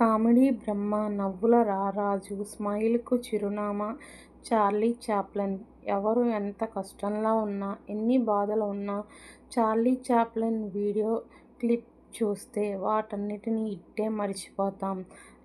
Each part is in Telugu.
కామెడీ బ్రహ్మ నవ్వుల రారాజు స్మైల్కు చిరునామా చార్లీ చాప్లెన్. ఎవరు ఎంత కష్టంలో ఉన్నా ఎన్ని బాధలు ఉన్నా చార్లీ చాప్లెన్ వీడియో క్లిప్ చూస్తే వాటన్నిటిని ఇట్టే మర్చిపోతాం.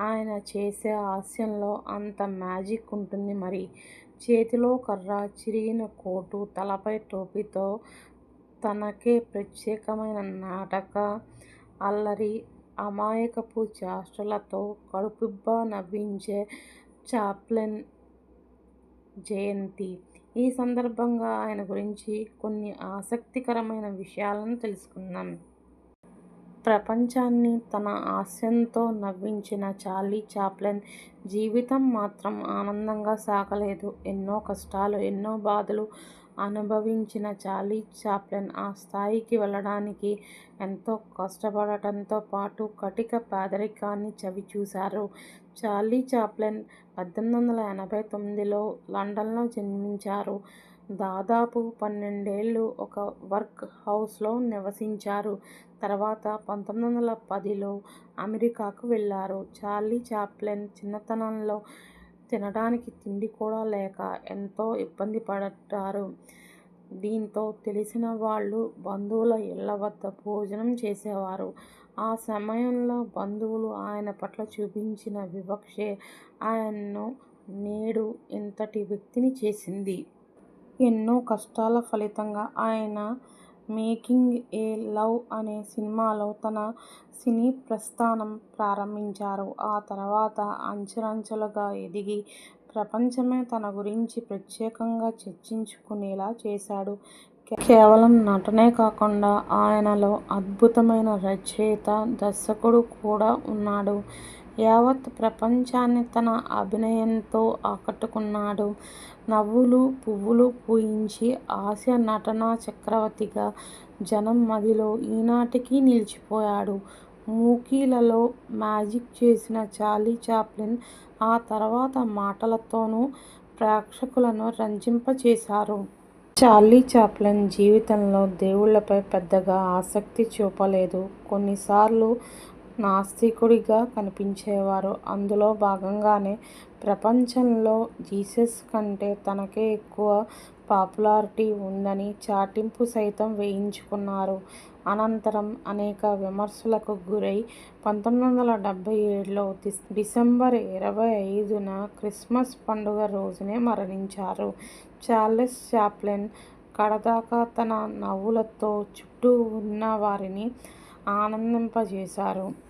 ఆయన చేసే హాస్యంలో అంత మ్యాజిక్ ఉంటుంది మరి. చేతిలో కర్ర చిరిగిన కోటు తలపై టోపీతో తనకే ప్రత్యేకమైన నాటక అల్లరి అమాయకపు చేష్టలతో కడుపుబ్బ నవ్వించే చాప్లెన్ జయంతి. ఈ సందర్భంగా ఆయన గురించి కొన్ని ఆసక్తికరమైన విషయాలను తెలుసుకుందాం. ప్రపంచాన్ని తన హాస్యంతో నవ్వించిన చార్లీ చాప్లెన్ జీవితం మాత్రం ఆనందంగా సాగలేదు. ఎన్నో కష్టాలు ఎన్నో బాధలు అనుభవించిన చార్లీ చాప్లిన్ ఆ స్థాయికి వెళ్ళడానికి ఎంతో కష్టపడటంతో పాటు కటిక పేదరికాన్ని చవిచూశారు చార్లీ చాప్లిన్ పద్దెనిమిది వందల ఎనభై తొమ్మిదిలో లండన్లో జన్మించారు. దాదాపు పన్నెండేళ్ళు ఒక వర్క్ హౌస్లో నివసించారు. తర్వాత పంతొమ్మిది వందల పదిలో అమెరికాకు వెళ్ళారు. చార్లీ చాప్లిన్ చిన్నతనంలో తినడానికి తిండి కూడా లేక ఎంతో ఇబ్బంది పడ్డారు దీంతో తెలిసిన వాళ్ళు బంధువుల ఇళ్ళ వద్ద భోజనం చేసేవారు. ఆ సమయంలో బంధువులు ఆయన పట్ల చూపించిన వివక్షే ఆయన్ను నేడు ఇంతటి వ్యక్తిని చేసింది. ఎన్నో కష్టాల ఫలితంగా ఆయన మేకింగ్ ఏ లవ్ అనే సినిమాలో తన సినీ ప్రస్థానం ప్రారంభించారు. ఆ తర్వాత అంచెలంచెలుగా ఎదిగి ప్రపంచమే తన గురించి ప్రత్యేకంగా చర్చించుకునేలా చేశాడు. కేవలం నటనే కాకుండా ఆయనలో అద్భుతమైన రచయిత దర్శకుడు కూడా ఉన్నాడు. యావత్ ప్రపంచాన్ని తన అభినయంతో ఆకట్టుకున్నాడు. నవ్వులు పువ్వులు పూయించి హాస్య నటనా చక్రవర్తిగా జనం మదిలో ఈనాటికీ నిలిచిపోయాడు. మూకీలలో మ్యాజిక్ చేసిన చార్లీ చాప్లిన్ ఆ తర్వాత మాటలతోనూ ప్రేక్షకులను రంజింపచేశారు. చార్లీ చాప్లిన్ జీవితంలో దేవుళ్ళపై పెద్దగా ఆసక్తి చూపలేదు. కొన్నిసార్లు నాస్తికుడిగా కనిపించేవారు. అందులో భాగంగానే ప్రపంచంలో జీసస్ కంటే తనకే ఎక్కువ పాపులారిటీ ఉందని చాటింపు సైతం వేయించుకున్నారు. అనంతరం అనేక విమర్శలకు గురై పంతొమ్మిది వందల డెబ్బై ఏడులో డిసెంబర్ ఇరవై ఐదున క్రిస్మస్ పండుగ రోజునే మరణించారు. చార్లెస్ చాప్లెన్ కడదాకా తన నవ్వులతో చుట్టూ ఉన్న వారిని ఆనందింపజేశారు.